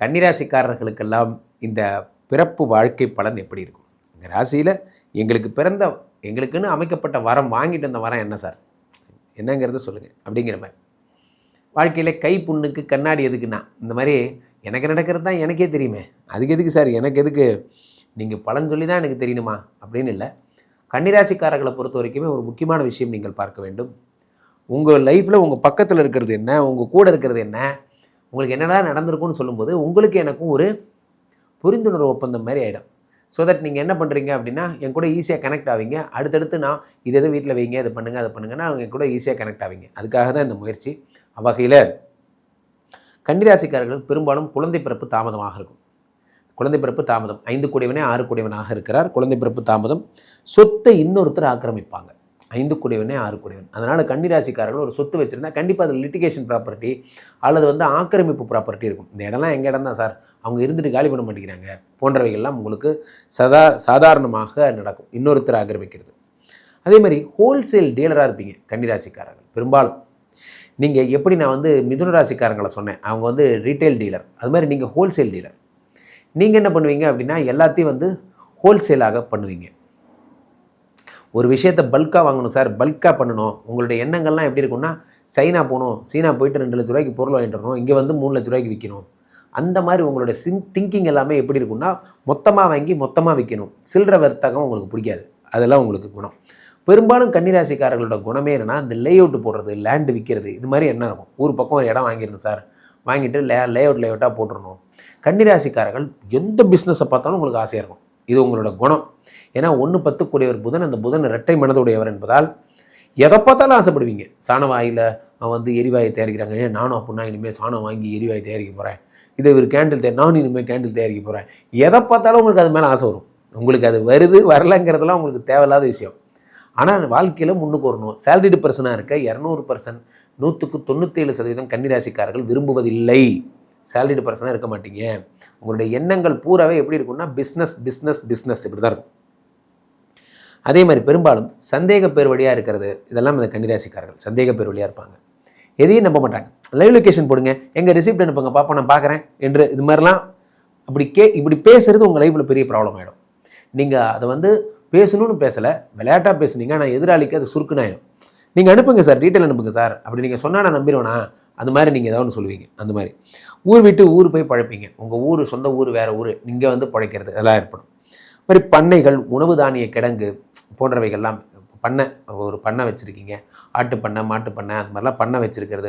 கன்னிராசிக்காரர்களுக்கெல்லாம் இந்த பிறப்பு வாழ்க்கை பலன் எப்படி இருக்கும்? இந்த ராசியில் எங்களுக்கு பிறந்த எங்களுக்குன்னு அமைக்கப்பட்ட வரம் வாங்கிட்டு வந்த வரம் என்ன சார்? என்னங்கிறத சொல்லுங்கள் அப்படிங்கிற மாதிரி. வாழ்க்கையில் கை புண்ணுக்கு கண்ணாடி எதுக்குன்னா இந்த மாதிரி எனக்கு நடக்கிறது தான் எனக்கே தெரியுமே. அதுக்கு எதுக்கு சார்? எனக்கு எதுக்கு? நீங்கள் பலன் சொல்லி தான் எனக்கு தெரியணுமா? அப்படின்னு இல்லை. கன்னிராசிக்காரர்களை பொறுத்த வரைக்குமே ஒரு முக்கியமான விஷயம் நீங்கள் பார்க்க வேண்டும். உங்கள் லைஃப்பில் உங்கள் பக்கத்தில் இருக்கிறது என்ன? உங்கள் கூட இருக்கிறது என்ன? உங்களுக்கு என்னடா நடந்திருக்கும்னு சொல்லும்போது உங்களுக்கு எனக்கும் ஒரு புரிந்துணர்வு ஒப்பந்தம் மாதிரி ஆகிடும் ஸோ தட் நீங்கள் என்ன பண்ணுறீங்க அப்படின்னா என் கூட ஈஸியாக கனெக்ட் ஆவீங்க. அடுத்தடுத்து நான் இது எது வீட்டில் வைங்க இது பண்ணுங்கள் அதை பண்ணுங்கன்னா அவங்க என் கூட ஈஸியாக கனெக்ட் ஆவீங்க. அதுக்காக தான் இந்த முயற்சி. அவ்வகையில் கன்னிராசிக்காரர்களுக்கு பெரும்பாலும் குழந்தை பிறப்பு தாமதமாக இருக்கும். குழந்தை பிறப்பு தாமதம். ஐந்து கூடியவனே ஆறு கூடியவனாக இருக்கிறார். குழந்தை பிறப்பு தாமதம். சொத்தை இன்னொருத்தர் ஆக்கிரமிப்பாங்க. ஐந்து குடையவனே ஆறு குடையவன். அதனால் கன்னிராசிக்காரர்கள் ஒரு சொத்து வச்சுருந்தா கண்டிப்பாக அது லிட்டிகேஷன் ப்ராப்பர்ட்டி அல்லது வந்து ஆக்கிரமிப்பு ப்ராப்பர்ட்டி இருக்கும். இந்த இடம்லாம் எங்கள் இடம் தான் சார்? அவங்க இருந்துட்டு காலி பண்ண மாட்டேங்கிறாங்க. போன்றவைகள்லாம் உங்களுக்கு சதா சாதாரணமாக நடக்கும். இன்னொருத்தர் ஆக்கிரமிக்கிறது. அதே மாதிரி ஹோல்சேல் டீலராக இருப்பீங்க கன்னிராசிக்காரர்கள். பெரும்பாலும். நீங்கள் எப்படி நான் வந்து மிதுன ராசிக்காரங்களை சொன்னேன் அவங்க வந்து ரீட்டைல் டீலர் அது மாதிரி நீங்கள் ஹோல்சேல் டீலர் நீங்கள் என்ன பண்ணுவீங்க அப்படின்னா எல்லாத்தையும் வந்து ஹோல்சேலாக பண்ணுவீங்க. ஒரு விஷயத்தை பல்காக வாங்கணும் சார் பல்காக பண்ணணும். உங்களுடைய எண்ணங்கள்லாம் எப்படி இருக்கும்னா சைனா போகணும். சீனா போயிட்டு ரெண்டு லட்ச ரூபாய்க்கு பொருள் வாங்கிட்டு வரணும். இங்கே வந்து மூணு லட்ச ரூபாய்க்கு விற்கணும் அந்த மாதிரி உங்களுடைய சிங் திங்கிங் எல்லாமே எப்படி இருக்கும்னா மொத்தமாக வாங்கி மொத்தமாக விற்கணும் சில்லற வர்த்தகம் உங்களுக்கு பிடிக்காது. அதெல்லாம் உங்களுக்கு குணம். பெரும்பாலும் கன்னிராசிக்காரர்களோட குணமே என்னென்னா இந்த லே அவுட் போடுறது லேண்டு விற்கிறது இது மாதிரி என்ன இருக்கும். ஊர் பக்கம் ஒரு இடம் வாங்கிடணும் சார் வாங்கிட்டு லே லே அவுட் லே அவுட்டாக போட்டுருணும் கன்னிராசிக்காரர்கள் எந்த பிஸ்னஸை பார்த்தாலும் உங்களுக்கு ஆசையாக இருக்கும். இது உங்களோட குணம். ஏன்னா ஒன்று பத்து கூடியவர் புதன் அந்த புதன் இரட்டை மனதுடையவர் என்பதால் எதை பார்த்தாலும் ஆசைப்படுவீங்க. சாணவாயில் அவன் வந்து எரிவாயை தயாரிக்கிறாங்க. ஏன் நானும் அப்படின்னா இனிமேல் சாணம் வாங்கி எரிவாயை தயாரிக்க போகிறேன் இதை ஒரு கேண்டில் தயார் நானும் இனிமேல் கேண்டில் தயாரிக்க போகிறேன் எதை பார்த்தாலும் உங்களுக்கு அது மேலே ஆசை வரும். உங்களுக்கு அது வருது வரலங்கிறதுலாம் உங்களுக்கு தேவையில்லாத விஷயம். ஆனால் வாழ்க்கையில் முன்னுக்கு வரணும். சேலரிடு பர்சனாக இருக்க இரநூறு பர்சன்ட் நூற்றுக்கு தொண்ணூற்றேழு சதவீதம் கன்னிராசிக்காரர்கள் விரும்புவதில்லை. சேலரிடு பர்சனாக இருக்க மாட்டீங்க. உங்களுடைய எண்ணங்கள் பூராவே எப்படி இருக்கும்னா பிஸ்னஸ் பிஸ்னஸ் பிஸ்னஸ் இப்படி தான் இருக்கும். அதே மாதிரி பெரும்பாலும் சந்தேக பேர் வழியாக இருக்கிறது இதெல்லாம் இந்த கன்னிராசிக்காரர்கள். சந்தேக பேர் வழியாக இருப்பாங்க. எதையும் நம்ப மாட்டாங்க. லைவ் லொக்கேஷன் போடுங்க. எங்கள் ரிசிப்ட் அனுப்புங்க. பாப்பா நான் பார்க்குறேன் என்று இது மாதிரிலாம் அப்படி கே இப்படி பேசுறது உங்கள் லைஃப்பில் பெரிய ப்ராப்ளம் ஆகிடும் நீங்கள் அதை வந்து பேசணும்னு பேசலை விளையாட்டாக பேசுனீங்க ஆனால் எதிராளிக்கு அது சுருக்குனாயிடும். நீங்கள் அனுப்புங்க சார் டீட்டெயில் அனுப்புங்க சார். அப்படி நீங்கள் சொன்னால் நான் நம்பிடுவேனா? அந்த மாதிரி நீங்கள் ஏதாவது ஒன்று சொல்லுவீங்க. அந்த மாதிரி. ஊர் விட்டு ஊர் போய் பழைப்பீங்க. உங்கள் ஊர் சொந்த ஊர் வேறு ஊர் நீங்கள் வந்து பழைக்கிறது அதெல்லாம் ஏற்படும். இது மாதிரி பண்ணைகள் உணவு தானிய கிடங்கு போன்றவைகள்லாம் பண்ணை ஒரு பண்ணை வச்சுருக்கீங்க. ஆட்டு பண்ணை மாட்டு பண்ணை அந்த மாதிரிலாம் பண்ணை வச்சுருக்கிறது.